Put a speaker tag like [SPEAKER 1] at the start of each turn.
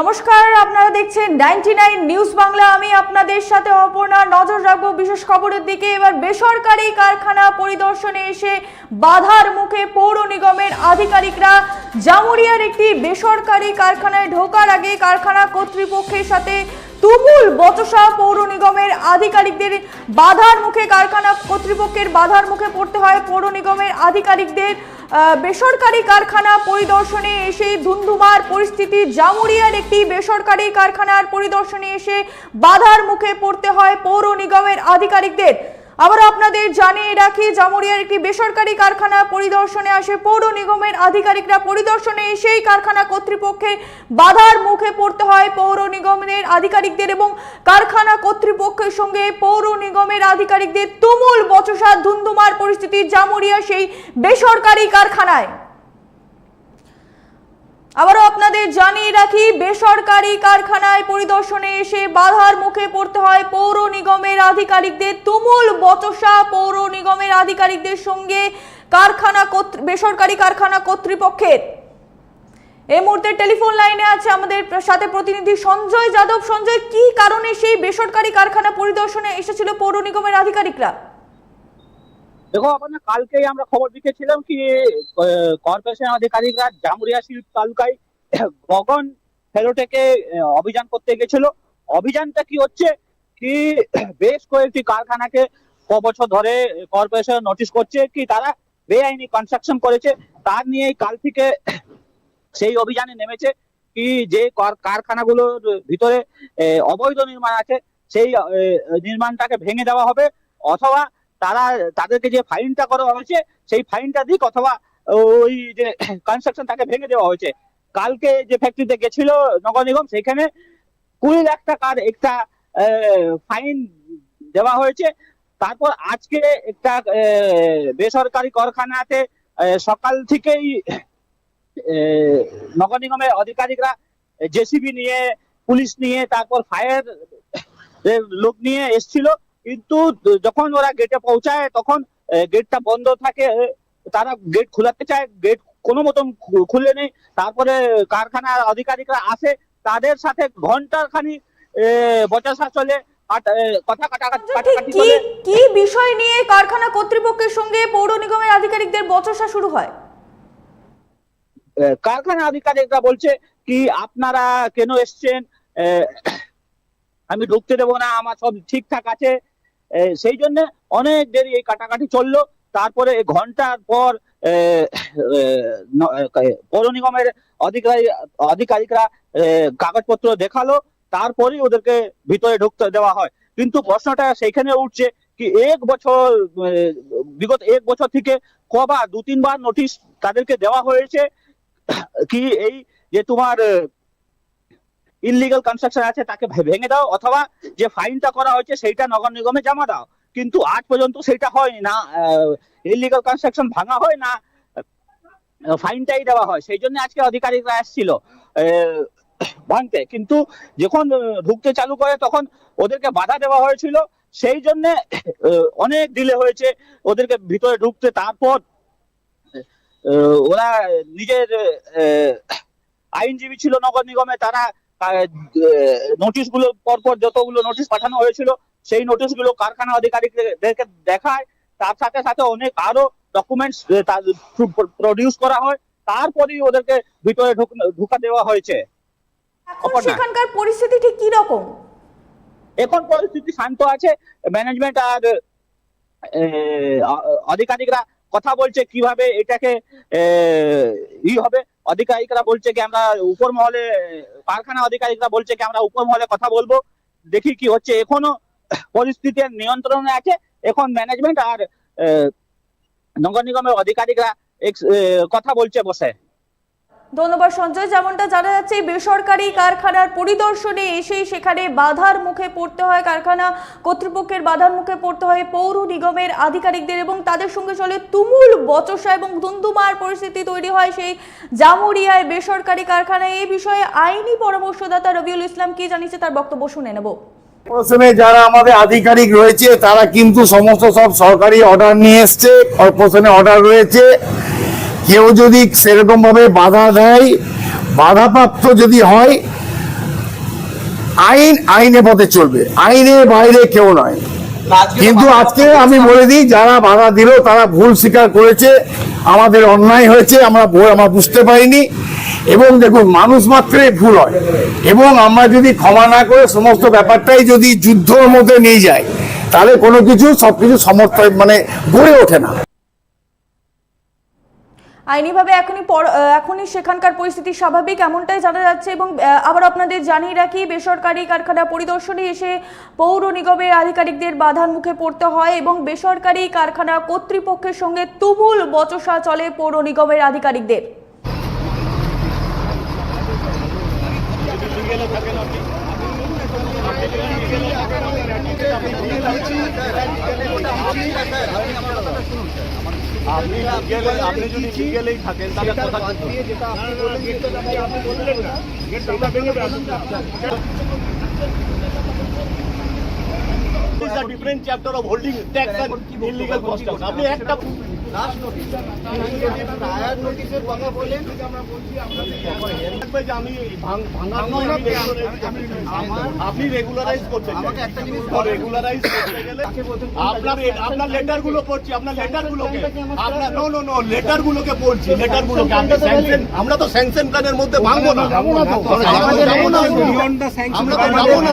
[SPEAKER 1] নমস্কার, আপনারা দেখছেন নাইনটি নাইন নিউজ বাংলা আমি আপনাদের সাথে অপর্ণা, নজর রাখব বিশেষ খবরের দিকে। এবার বেসরকারি কারখানা পরিদর্শনে এসে বাধার মুখে পৌর নিগমের আধিকারিকরা জামুরিয়ার একটি বেসরকারি কারখানায় ঢোকার আগে কারখানা কর্তৃপক্ষের সাথে তুমুল বচসা পৌর নিগমের আধিকারিকদের বাধার মুখে, কারখানা কর্তৃপক্ষের বাধার মুখে পড়তে হয় পৌর নিগমের আধিকারিকদের বেসরকারি কারখানা পরিদর্শনে এসে ধুন্ধুমার পরিস্থিতি জামুরিয়ার একটি বেসরকারি কারখানার পরিদর্শনে এসে বাধার মুখে পড়তে হয় পৌর নিগমের আধিকারিকদের। আবার আপনাদের জানিয়ে রাখি, জামুরিয়ার একটি বেসরকারি কারখানা পরিদর্শনে আসে, পৌর নিগমের আধিকারিকরা পরিদর্শনে সেই কারখানা কর্তৃপক্ষের বাধার মুখে পড়তে হয় পৌর নিগমের আধিকারিকদের এবং কারখানা কর্তৃপক্ষের সঙ্গে পৌর নিগমের আধিকারিকদের তুমুল বচসা ধুন্ধুমার পরিস্থিতি জামুরিয়া সেই বেসরকারি কারখানায়। আবারও আপনাদের জানিয়ে রাখি, বেসরকারি কারখানায় পরিদর্শনে এসে বাধার মুখে পড়তে হয় পৌর নিগমের আধিকারিকদের। তুমুল বচসা পৌর নিগমের আধিকারিকদের সঙ্গে কারখানা বেসরকারি কারখানা কর্তৃপক্ষের। এই মুহূর্তে টেলিফোন লাইনে আছে আমাদের সাথে প্রতিনিধি সঞ্জয় যাদব। সঞ্জয়, কি কারণে সেই বেসরকারি কারখানা পরিদর্শনে এসেছিল পৌর নিগমের আধিকারিকরা?
[SPEAKER 2] দেখো, আপনার কালকেই আমরা খবর দিয়েছিলাম কি কর্পোরেশন আধিকারিকরা জামুরিয়া শিল্প তালুকায় গগন ফেরোটেকে অভিযান করতে গেছিল। অভিযানটা কি হচ্ছে কি, বেশ কয়েকটি কারখানাকে ক বছর ধরে কর্পোরেশন নোটিশ করছে কি, তারা বেআইনি কনস্ট্রাকশন করেছে। তার নিয়ে কাল থেকে সেই অভিযানে নেমেছে কি, যে কার- কারখানাগুলোর ভিতরে অবৈধ নির্মাণ আছে, সেই নির্মাণটাকে ভেঙে দেওয়া হবে অথবা তারা তাদেরকে যে ফাইনটা করা হয়েছে, সেই ফাইনটা দিক অথবা ওই যে কনস্ট্রাকশন তাকে ভেঙে দেওয়া হয়েছে। কালকে যে ফ্যাক্টরিতে গেছিল নগর নিগম, সেখানে কুড়ি লাখ টাকার একটা ফাইন দেওয়া হয়েছে। তারপর আজকে একটা বেসরকারি কারখানাতে সকাল থেকেই নগর নিগমের আধিকারিকরা জেসিবি নিয়ে, পুলিশ নিয়ে, তারপর ফায়ার লোক নিয়ে এসছিল। কিন্তু যখন ওরা গেটে পৌঁছায় তখন গেটটা বন্ধ থাকে তারা গেট খোলাতে চায় গেট কোনো মতন খুলে নেই। তারপরে কারখানার আধিকারিকরা আসে তাদের সাথে ঘণ্টার খানি বচসা চলে কথা কাটাকাটি
[SPEAKER 1] কি
[SPEAKER 2] চলে।
[SPEAKER 1] কি বিষয় নিয়ে কারখানা কর্তৃপক্ষের সঙ্গে পৌর নিগমের আধিকারিকদের বচসা শুরু হয়?
[SPEAKER 2] কারখানা আধিকারিকরা বলছে কি আপনারা কেন এসছেন? আমি ঢুকতে দেবো না আমার সব ঠিকঠাক আছে। সেই জন্য অনেক দেরি এই কাটাকাটি চলল। তারপরে ঘণ্টার পর পৌর নিগমের অধিকারী, আধিকারিকরা কাগজপত্র দেখাল। তারপরেই ওদেরকে ভিতরে ঢুকতে দেওয়া হয়। কিন্তু প্রশ্নটা সেইখানে উঠছে কি এক বছর বিগত এক বছর থেকে কবার দু তিনবার নোটিশ তাদেরকে দেওয়া হয়েছে কি এই যে তোমার ইললিগাল কনস্ট্রাকশন আছে, তাকে ভেঙে দাও, অথবা যে ফাইনটা করা হয়েছে, সেইটা নগর নিগমে জমা দাও। কিন্তু আজ পর্যন্ত সেটা হয়নি না। ইললিগাল কনস্ট্রাকশন ভাঙা হয় না ফাইনটাই দেওয়া হয়। সেই জন্য আজকে আধিকারিকরা এসেছিল ভাঙতে। কিন্তু যখন ঢুকতে চালু করে, তখন ওদেরকে বাধা দেওয়া হয়েছিল। সেই জন্য অনেক ডিলে হয়েছে ওদেরকে ভিতরে ঢুকতে। তারপর ওরা নিজের আইনজীবী ছিল নগর নিগমে, তারা নোটিশগুলো পরপর যতগুলো নোটিশ পাঠানো হয়েছিল সেই নোটিশগুলো কারখানা আধিকারিকদেরকে দেখায়। তার সাথে সাথে অনেক আরও ডকুমেন্টস প্রডিউস করা হয়। তারপরেই ওদেরকে ভিতরে ঢুক- দেওয়া হয়েছে।
[SPEAKER 1] সেখানকার পরিস্থিতি ঠিক কি রকম?
[SPEAKER 2] এখন পরিস্থিতি শান্ত আছে। ম্যানেজমেন্ট আর আধিকারিকরা কথা বলছে কীভাবে এটাকে ই হবে। আধিকারিকরা বলছে কি আমরা উপর মহলে, কারখানা আধিকারিকরা বলছে কি আমরা উপর মহলে কথা বলব, দেখি কি হচ্ছে। এখনও পরিস্থিতির নিয়ন্ত্রণে আছে। এখন ম্যানেজমেন্ট আর নগর নিগমের আধিকারিকরা কথা বলছে বসে।
[SPEAKER 1] ধন্যবাদ সঞ্জয়। যেমনটা জানা যাচ্ছে বেসরকারি কারখানার পরিদর্শনে এসেই সেখানে বাধার মুখে পড়তে হয়। কারখানা কর্তৃপক্ষের বাধার মুখে পড়তে হয় পৌর নিগমের আধিকারিকদের এবং তাদের সঙ্গে চলে তুমুল বচসা এবং ধুন্ধুমার পরিস্থিতি তৈরি হয় সেই জামুরিয়ায় বেসরকারি কারখানায়। এই বিষয়ে আইনি পরামর্শদাতা রবিউল ইসলাম কি জানিয়েছে তার বক্তব্য শুনে নেব।
[SPEAKER 3] কর্পোরেশনে যারা আমাদের আধিকারিক রয়েছে, তারা কিন্তু সমস্ত সব সরকারি অর্ডার নিয়ে এসছে, কর্পোরেশনে অর্ডার রয়েছে। কেউ যদি সেরকম ভাবে বাধা দেয় বাধাপ্রাপ্ত যদি হয় আইন আইনে পথে চলবে। আইনের বাইরে কেউ নয়। কিন্তু আজকে আমি বলে দিই যারা বাধা দিল তারা ভুল স্বীকার করেছে আমাদের অন্যায় হয়েছে আমরা আমরা বুঝতে পারিনি। এবং দেখুন মানুষ মাত্রই ভুল হয়। এবং আমরা যদি ক্ষমা না করে সমস্ত ব্যাপারটাই যদি যুদ্ধর মধ্যে নিয়ে যায় তাহলে কোনো কিছু সবকিছু সমর্থন মানে গড়ে ওঠে না।
[SPEAKER 1] আইনিভাবে এখনই এখনই সেখানকার পরিস্থিতি স্বাভাবিক, এমনটাই জানা যাচ্ছে এবং আবার আপনাদের জানিয়ে রাখি, বেসরকারি কারখানা পরিদর্শনে এসে পৌর নিগমের আধিকারিকদের বাধার মুখে পড়তে হয় এবং বেসরকারি কারখানা কর্তৃপক্ষের সঙ্গে তুমুল বচসা চলে পৌর নিগমের আধিকারিকদের।
[SPEAKER 4] আপনি লিগেলে আপনি যদি লিগেলেই থাকেন তাহলে কথা This is a different chapter of holding tax and illegal customs. আপনি একটা দেখবে যে আমি ভাঙ- ভাঙার নয়, আমি আপনি রেগুলারাইজ করছেন আমাকে একটা জিনিস রেগুলারাইজ করতে গেলে আপনার আপনার লেটার পড়ছি আপনার লেটার আপনার নো নো নো লেটার পড়ছি লেটার গুলোকে। স্যাংশন আমরা তো স্যাংশন প্ল্যানের মধ্যে ভাঙবো না। আমরা যাব না আমরা তো যাব না।